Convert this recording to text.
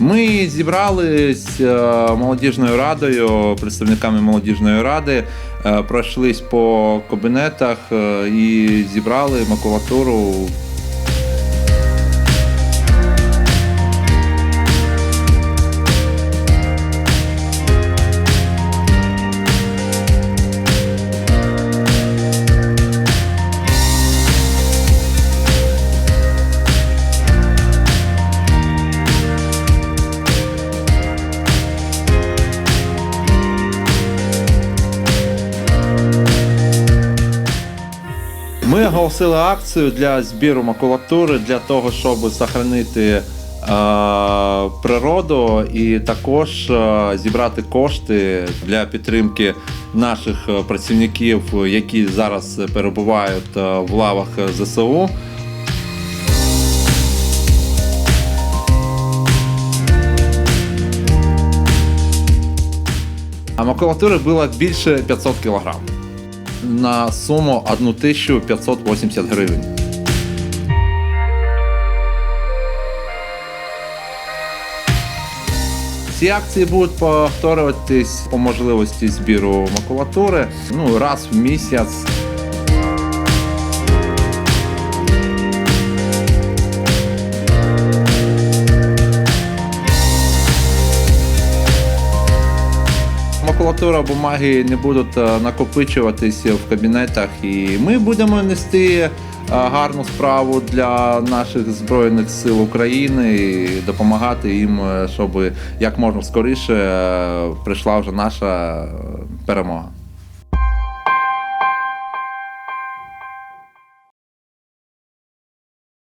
Ми зібрались е, молодіжною радою, представниками молодіжної ради, е, пройшлись по кабінетах е, і зібрали макулатуру Ми оголосили акцію для збіру макулатури для того, щоб зберігати е, природу і також е, зібрати кошти для підтримки наших е, працівників, які зараз перебувають в лавах ЗСУ. А макулатури було більше 500 кг на суму 1580 гривень. Ці акції будуть повторюватись по можливості збіру макулатури ну, раз в місяць. Макулатура бумаги не будуть е, накопичуватися в кабінетах, і ми будемо нести е, гарну справу для наших збройних сил України і допомагати їм, е, щоб як можна скоріше прийшла вже наша перемога.